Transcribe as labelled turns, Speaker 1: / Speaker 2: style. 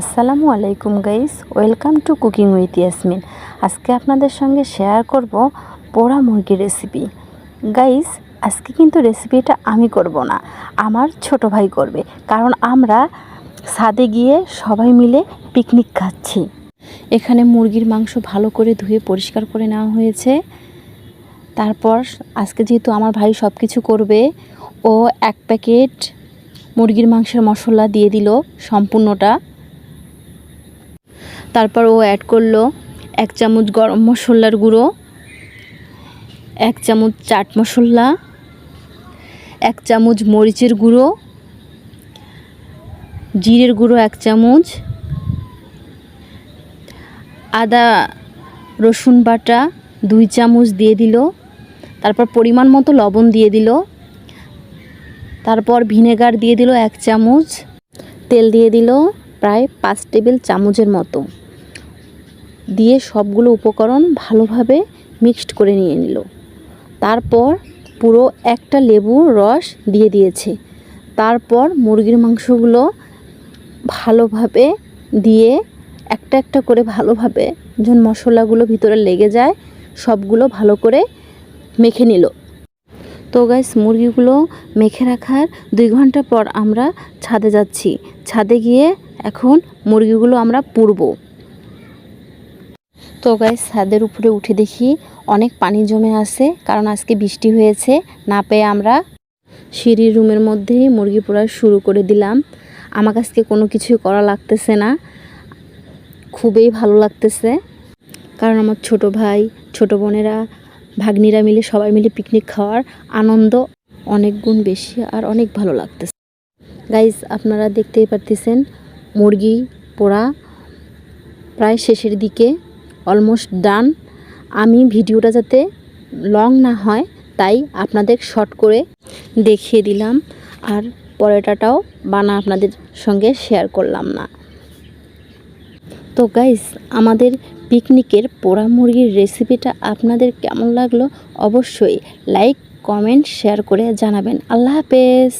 Speaker 1: আসসালামু আলাইকুম guys, welcome to cooking with Yasmin. আজকে আপনাদের সঙ্গে শেয়ার করব পোড়া মুরগির রেসিপি গাইস, আজকে কিন্তু রেসিপিটা আমি করব না, আমার ছোট ভাই করবে, কারণ আমরা ছাদে গিয়ে সবাই মিলে পিকনিক খাচ্ছি। এখানে মুরগির মাংস ভালো করে ধুয়ে পরিষ্কার করে নেওয়া হয়েছে। তারপর আজকে যেহেতু আমার ভাই সব কিছু করবে, ও এক প্যাকেট মুরগির মাংসের মশলা দিয়ে দিল সম্পূর্ণটা। তারপর ও অ্যাড করল এক চামচ গরম মশলার গুঁড়ো, এক চামচ চাট মশলা, এক চামচ মরিচের গুঁড়ো, জিরের গুঁড়ো এক চামচ, আদা, রসুন বাটা দুই চামচ দিয়ে দিল, তারপর পরিমাণ মতো লবণ দিয়ে দিল, তারপর ভিনেগার দিয়ে দিল এক চামচ, তেল দিয়ে দিল প্রায় পাঁচ টেবিল চামচের মতো। দিয়ে সবগুলো উপকরণ ভালোভাবে মিক্সড করে নিয়ে নিল। তারপর পুরো একটা লেবু রস দিয়ে দিয়েছে। তারপর মুরগির মাংসগুলো ভালোভাবে দিয়ে একটা একটা করে ভালোভাবে যখন মশলাগুলো ভিতরে লেগে যায়, সবগুলো ভালো করে মেখে নিল। তো গাইস মুরগিগুলো মেখে রাখার দুই ঘণ্টা পর আমরা ছাদে যাচ্ছি। ছাদে গিয়ে এখন মুরগিগুলো আমরা পুড়ব। তো গাইস ছাদের উপরে উঠে দেখি অনেক পানি জমে আছে, কারণ আজকে বৃষ্টি হয়েছে, না পেয়ে আমরা সিঁড়ির রুমের মধ্যেই মুরগি পোড়া শুরু করে দিলাম। আমার কাছকে কোনো কিছুই করা লাগতেছে না, খুবই ভালো লাগতেছে, কারণ আমার ছোট ভাই, ছোট বোনেরা, ভাগ্নিরা মিলে, সবাই মিলে পিকনিক খাওয়ার আনন্দ অনেক গুণ বেশি আর অনেক ভালো লাগতেছে। গাইজ আপনারা দেখতেই পারতেছেন মুরগি পোড়া প্রায় শেষের দিকে অলমোস্ট ডান আমি ভিডিওটা যাতে লং না হয়, তাই আপনাদের শর্ট করে দেখিয়ে দিলাম। আর পরোটাটাও বানা আপনাদের সঙ্গে শেয়ার করলাম না। তো গাইস আমাদের পিকনিকের পোড়া মুরগির রেসিপিটা আপনাদের কেমন লাগল? অবশ্যই লাইক কমেন্ট শেয়ার করে জানাবেন। আল্লাহ হাফেজ!